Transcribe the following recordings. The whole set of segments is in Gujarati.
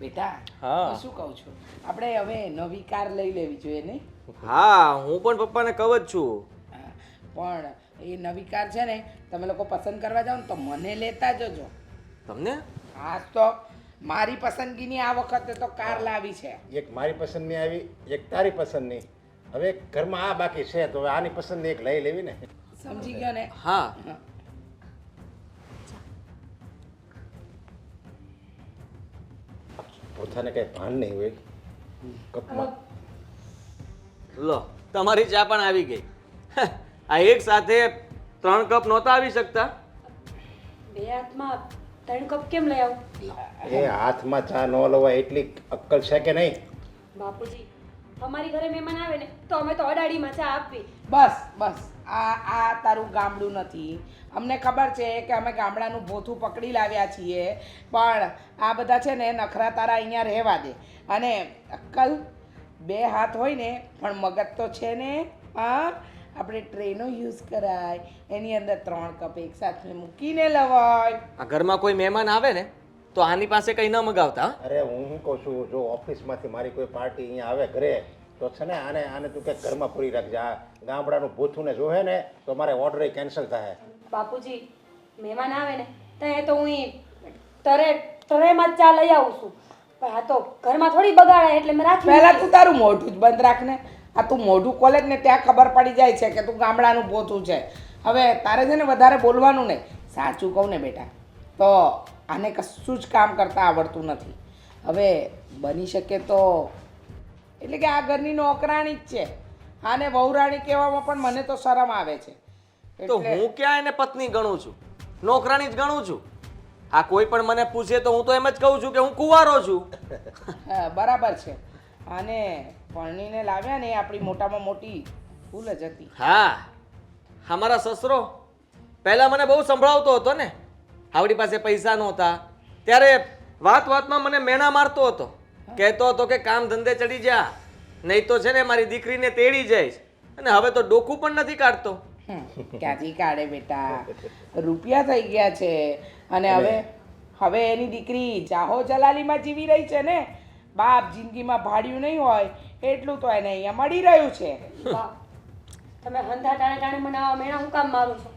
બેટા હા. શું કહું છું? આપણે હવે નવી કાર લઈ લેવી જોઈએ નહીં? હા હું પણ પપ્પાને કહું જ છું. હા, પણ એ નવી કાર છે ને તમે લોકો પસંદ કરવા જાઓ ને તો મને લેતા જજો. તમને? હા તો મારી પસંદગીની આ વખતે તો કાર લાવી છે. એક મારી પસંદની આવી એક તારી પસંદની. હવે ઘરમાં આ બાકી છે તો હવે આની પસંદની એક લઈ લેવી ને. સમજી ગયો ને? હા. પોતાને કઈ ભાન નહીં હોય. કપમાં. લો તમારી ચા પણ આવી ગઈ. આ એક સાથે ત્રણ કપ નહોતા આવી શકતા? બે હાથમાં ત્રણ કપ કેમ લઈ આવું? એ હાથમાં ચા ન લવાય એટલી અક્કલ છે કે નહીં? બાપુજી અમારી ઘરે મહેમાન આવે ને તો અમે તો અડાડીમાં ચા આપવી. બસ બસ. આ આ તારું ગામડું નથી. અમને ખબર છે કે અમે ગામડાનું ભોથું પકડી લાવ્યા છીએ પણ આ બધા છે ને નખરા તારા અહીંયા રહેવા દે. અને અક્કલ બે હાથ હોય ને પણ મગજ તો છે ને હા? આપણે ટ્રેનો યુઝ કરાય. એની અંદર ત્રણ કપ એકસાથે મૂકીને લવાય. આ ઘરમાં કોઈ મહેમાન આવે ને તો આની પાસે કંઈ ન મગાવતા અરે હું શું કહું છું જો ઓફિસમાંથી મારી કોઈ પાર્ટી અહીંયા આવે ઘરે તો છે ને આને આને તું કંઈક ઘરમાં પૂરી રાખજે. આ ગામડાનું ભૂથું ને જોહે ને તો મારે ઓર્ડર કેન્સલ થાય. બાપુજી મહેમાન આવે ને ત્યાં તો હું તરે તરેમાં જ ચા લઈ આવું છું. પણ આ તો ઘરમાં થોડી બગાડાય એટલે મેં રાખી પહેલા તું તારું મોઢું જ બંધ રાખ ને. આ તું મોઢું ખોલે ને ત્યાં ખબર પડી જાય છે કે તું ગામડાનું પોતું છે. હવે તારે છે ને વધારે બોલવાનું નહીં. સાચું કહું ને બેટા તો આને કશું જ કામ કરતા આવડતું નથી. હવે બની શકે તો એટલે કે આ ઘરની નોકરાણી જ છે. આને વહુરાણી કહેવામાં પણ મને તો શરમ આવે છે. તો હું ક્યાં એને પત્ની ગણું છું? નોકરાણી જ ગણું છું. આ કોઈ પણ મને પૂછે તો હું તો એમ જ કહું છું કે હું કુંવારો છું. બરાબર છે. અને પરણીને લાવ્યા ને એ આપણી મોટામાં મોટી ભૂલ જ હતી. હા અમારા સસરો પહેલા મને બહુ સંભળાવતો હતો ને. આવડી પાસે પૈસા નહોતા. ત્યારે વાત વાતમાં મને મેણા મારતો હતો. કહેતો હતો કે કામ ધંધે ચડી જા નહીં તો છે ને મારી દીકરીને તેડી જઈશ. અને હવે તો ડોકું પણ નથી કાઢતો. ક્યાંથી કાઢે બેટા? રૂપિયા થઈ ગયા છે. અને હવે હવે એની દીકરી જાહો જલાલીમાં જીવી રહી છે ને? બાપ જિંદગીમાં ભાડ્યું નહીં હોય એટલું તો એને અહીંયા મળી રહ્યું છે. તમે હંધા ટાણે ટાણે મને આવા મેણા હું કામ મારું છું?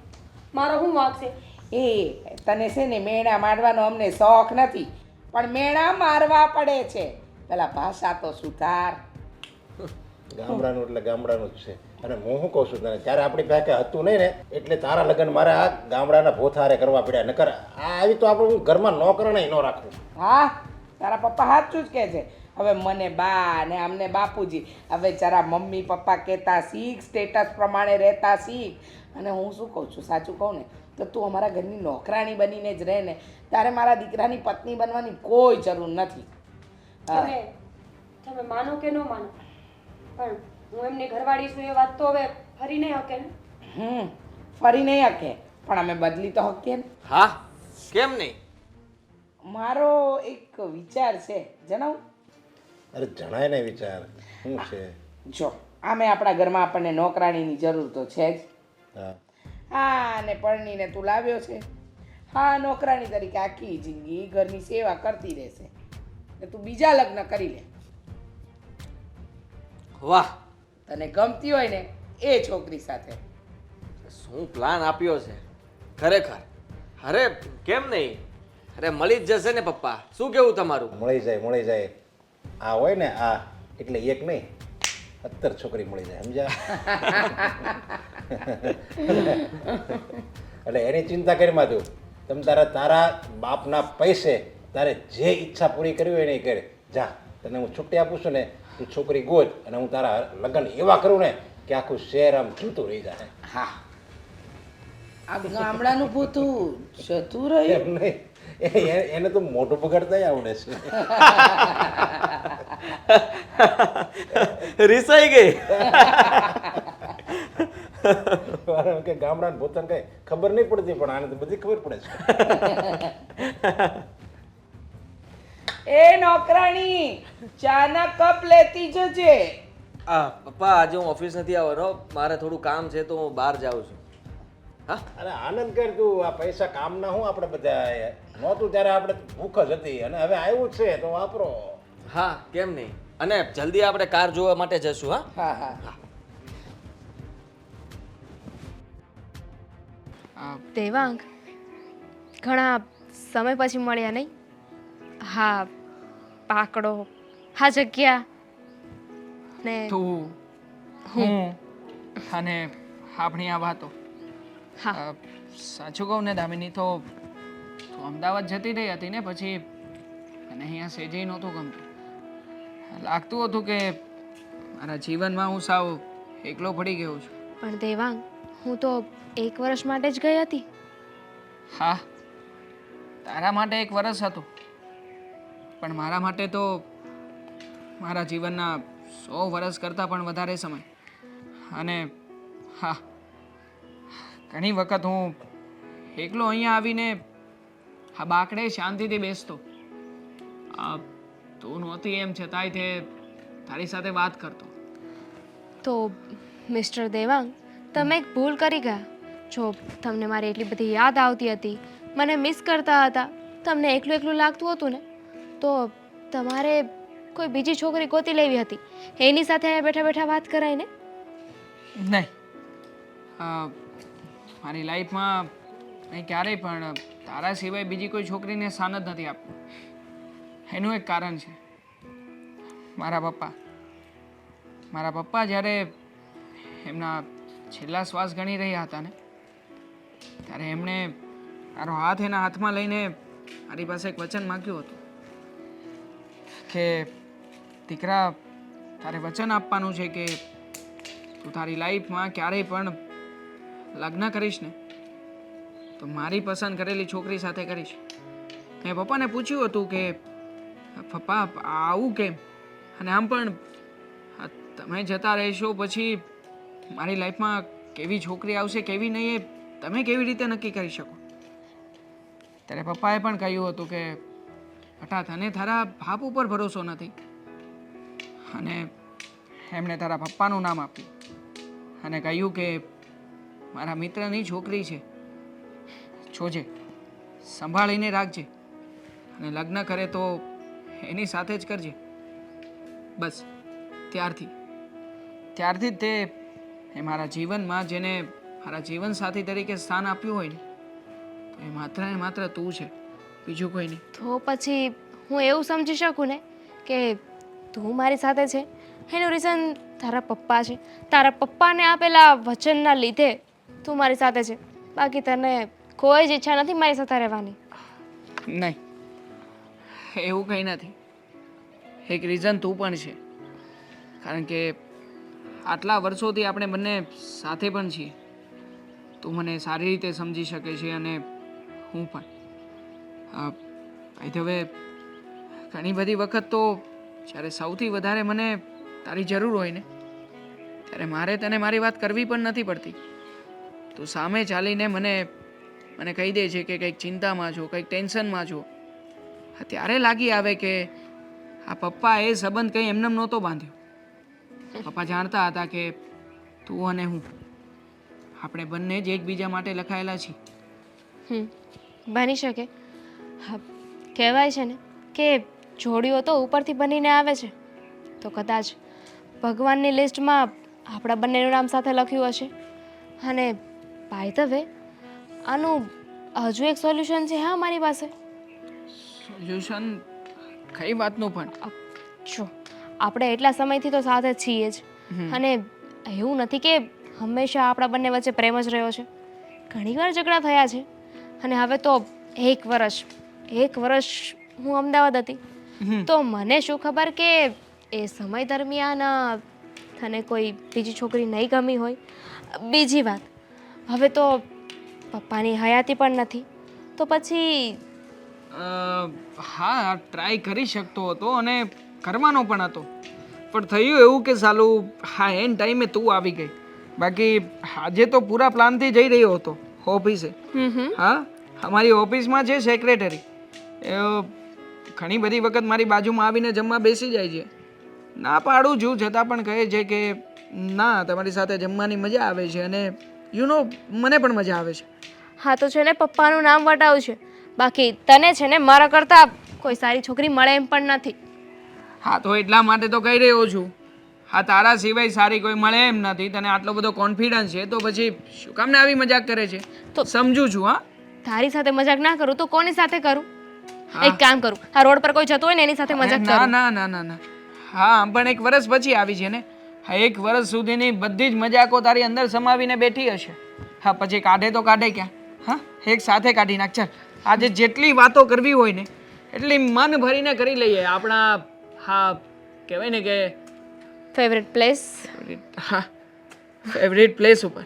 મારો શું વાંક છે? એ તને છે ને મેણા મારવાનો અમને શોખ નથી પણ મેણા મારવા પડે છે. પેલા ભાષા તો સુધાર. ગામડાનું એટલે ગામડાનું જ છે. અને હું શું કહું છું તને ત્યારે આપણી પાસે હતું નહીં ને એટલે તારા લગ્ન મારે આ ગામડાના ભોથારે કરવા પડ્યા. નકર આ આવી તો આપણે હું ઘરમાં નોકરણે ન રાખવું હા તારા પપ્પા સાચું જ કહે છે. હવે મને બા ને અમને બાપુજી. હવે જરા મમ્મી પપ્પા કહેતા શીખ સ્ટેટસ પ્રમાણે રહેતા શીખ. અને હું શું કહું છું સાચું કહું ને તો તું અમારા ઘરની નોકરાણી બનીને જ રહે ને તારે મારા દીકરાની પત્ની બનવાની કોઈ જરૂર નથી. તમે તમે માનો કે ન માનો પણ હું એમની ઘરવાળી છું એ વાત તો હવે ફરી નહીં હકે ને? હમ ફરી નહીં હકે પણ અમે બદલી તો હકીએ ને. હા કેમ નહીં? મારો એક વિચાર છે જણાવું. અરે જણાય ને વિચાર શું છે? જો આમે આપણા ઘરમાં આપણને નોકરાણીની જરૂર તો છે જ. હા. હા ને પરણીને તું લાવ્યો છે. હા નોકરાણી તરીકે આખી જિંદગી ઘરની સેવા કરતી રહેશે. ને તું બીજા લગ્ન કરી લે. વાહ. તને ગમતી હોય ને એ છોકરી સાથે. શું પ્લાન આપ્યો છે? ખરેખર? અરે કેમ નહીં? અરે મળી જ જશે ને પપ્પા. શું કેવું તમારું? મળી જાય મળી જાય. આ હોય ને આ. એટલે એક નહીં. અત્તર છોકરી મળી જાય સમજ્યા? એટલે એની ચિંતા કરી માં તું. તમ તારા તારા બાપના પૈસે તારે જે ઈચ્છા પૂરી કરવી હોય ને એ કરે. જા તને હું છુટ્ટી આપું છું ને તું છોકરી ગોજ અને હું તારા લગ્ન એવા કરું ને કે આખું શહેર આમ જૂતું રહી જાય. હા. આ ગામડાનું ભૂતું જતું રહ્યું. એમ નહીં. એને તો મોઢું પકડતા આવડે છે. રિસાઈ ગઈ. કે ગામડા ભોતન કઈ ખબર નહીં પડતી પણ આને તો બધી ખબર પડે છે. એ નોકરાણી ચાના કપ લેતી જજે. આ પપ્પા આજે હું ઓફિસ નથી આવવાનો મારે થોડું કામ છે તો હું બહાર જાઉં છું. હા? અરે આનંદ કર તું આ પૈસા કામના હું આપણે બધા નહોતું ત્યારે આપણે ભૂખ જ હતી અને હવે આવ્યું જ છે તો વાપરો. હા કેમ નહીં? અને જલ્દી આપણે કાર જોવા માટે જશું હા? હા હા. દેવાંગ ઘણા સમય પછી મળ્યા નહીં? હા પાકડો હા જગ્યા. ને તું હું. અને આપણી આ વાતો. હા. સાચું કહું ને દામિની તો તું અમદાવાદ જતી રહી હતી ને પછી અને અહીંયા સેજે નહોતું ગમતું. લાગતું હતું કે મારા જીવનમાં હું સાવ એકલો પડી ગયો છું. પણ દેવાંગ હું તો એક વર્ષ માટે જ ગઈ હતી. હા તારા માટે એક વરસ હતો. પણ મારા માટે તો મારા જીવનના સો વર્ષ કરતાં પણ વધારે સમય. અને હા ઘણી વખત હું એકલો અહીંયા આવીને આ બાકડે શાંતિથી બેસતો. આ તું નહોતી એમ છતાંય તે તારી સાથે વાત કરતો. તો મિસ્ટર દેવાંગ તમે એક ભૂલ કરી ગયા. જો તમને મારી એટલી બધી યાદ આવતી હતી મને મિસ કરતા હતા તમને એકલું એકલું લાગતું હતું ને તો તમારે કોઈ બીજી છોકરી ગોતી લેવી હતી. એની સાથે અહીંયા બેઠા બેઠા વાત કરાય ને? નહીં. મારી લાઈફમાં મેં ક્યારેય પણ તારા સિવાય બીજી કોઈ છોકરીને સાનદ જ નથી આપ્યું. એનું એક કારણ છે. મારા પપ્પા. મારા પપ્પા જ્યારે એમના છેલ્લા શ્વાસ ગણી રહ્યા હતા ને, ત્યારે એમણે મારો હાથ એના હાથમાં લઈને મારી પાસે એક વચન માગ્યું હતું કે, દીકરા, તારે વચન આપવાનું છે કે તું તારી લાઈફમાં ક્યારેય પણ લગ્ન કરીશ ને, તો મારી પસંદ કરેલી છોકરી સાથે કરીશ. મેં પપ્પાને પૂછ્યું હતું કે પપ્પા આવું કેમ? અને આમ પણ તમે જતા રહેશો પછી મારી લાઈફમાં કેવી છોકરી આવશે, કેવી નહીં એ તમે કેવી રીતે નક્કી કરી શકો? ત્યારે પપ્પાએ પણ કહ્યું હતું કે બટા તને તારા બાપ ઉપર ભરોસો નથી. અને એમણે તારા પપ્પાનું નામ આપ્યું અને કહ્યું કે, મારા મિત્રની છોકરી છે. જોજે સંભાળીને રાખજે. અને લગ્ન કરે તો એની સાથે જ કરજે. બસ ત્યારથી. ત્યારથી જ તે એ મારા જીવનમાં જેને મારા જીવનસાથી તરીકે સ્થાન આપ્યું હોય ને તો એ માત્ર ને માત્ર તું છે. બીજું કોઈ નહીં. તો પછી હું એવું સમજી શકું ને કે તું મારી સાથે છે? એનું રીઝન તારા પપ્પા છે. તારા પપ્પાને આપેલા વચનના લીધે તું મારી સાથે છે. બાકી તને કોઈ જ ઈચ્છા નથી મારી સાથે રહેવાની. નહીં. એવું કંઈ નથી. એક રીઝન તું પણ છે. કારણ કે આટલા વર્ષોથી આપણે બંને સાથે પણ છીએ. તું મને સારી રીતે સમજી શકે છે અને હું પણ. ભાઈ હવે ઘણી બધી વખત તો જ્યારે સૌથી વધારે મને તારી જરૂર હોય ને, ત્યારે મારે તને મારી વાત કરવી પણ નથી પડતી. તું સામે ચાલીને મને મને કહી દે છે કે કંઈક ચિંતામાં છો, કંઈક ટેન્શનમાં છો. ત્યારે લાગી આવે કે આ પપ્પા એ સંબંધ કંઈ એમને નહોતો બાંધ્યો. પપ્પા જાણતા હતા કે તું અને હું, આપણે બંને જ એકબીજા માટે લખાયેલા છીએ. બની શકે. કહેવાય છે ને કે જોડીઓ તો ઉપરથી બનીને આવે છે. તો કદાચ ભગવાનની લિસ્ટમાં આપણા બંનેનું નામ સાથે લખ્યું હશે. અને બાય ધ વે આનું હજુ એક સોલ્યુશન છે, હા, મારી પાસે? સોલ્યુશન કઈ વાતનું પણ? જો આપણે એટલા સમયથી તો સાથે છીએ જ. અને એવું નથી કે હંમેશા આપણા બંને વચ્ચે પ્રેમ જ રહ્યો છે. ઘણીવાર ઝઘડા થયા છે. અને હવે તો એક વર્ષ એક વર્ષ હું અમદાવાદ હતી. તો મને શું ખબર કે એ સમય દરમિયાન તને કોઈ બીજી છોકરી નહીં ગમી હોય. બીજી વાત હવે તો પપ્પાની હયાતી પણ નથી. તો પછી હા ટ્રાય કરી શકતો હતો અને કરવાનો પણ હતો. પણ થયું એવું કે સાલું હા એન ટાઈમે તું આવી ગઈ. બાકી આજે તો પૂરા પ્લાનથી જઈ રહ્યો હતો ઓફિસે. હા અમારી ઓફિસમાં છે સેક્રેટરી એ ઘણી બધી વખત મારી બાજુમાં આવીને જમવા બેસી જાય છે. ના પાડું છું છતાં પણ કહે છે કે ના તમારી સાથે જમવાની મજા આવે છે અને યુ નો મને પણ મજા આવે છે. હા તો છે ને પપ્પાનું નામ વટાવ છે. બાકી તને છે ને મારા કરતાં કોઈ સારી છોકરી મળે એમ પણ નથી. હા તો એટલા માટે તો કહી રહ્યો છું. હા તારા સિવાય સારી કોઈ મળે એમ નથી તને આટલો બધો કોન્ફિડન્સ છે તો પછી શું કામ ને આવી મજાક કરે છે? તો- સમજુ છું હા. તારી સાથે મજાક ના કરું તો કોની સાથે કરું? એક કામ કરું આ રોડ પર કોઈ જતો હોય ને એની સાથે મજાક ના કરું. ના ના ના ના. હા પણ એક વર્ષ પછી આવી છે ને. હા એક વર્ષ સુધીની બધી જ મજાકો તારી અંદર સમાવીને બેઠી હશે. હા પછી કાઢે તો કાઢે ક્યાં? હા એક સાથે કાઢી નાખ ચાલ. આજે જેટલી વાતો કરવી હોય ને એટલી મન ભરીને કરી લઈએ. આપણા હા કહેવાય ને કે ફેવરેટ પ્લેસ હા ફેવરેટ પ્લેસ ઉપર.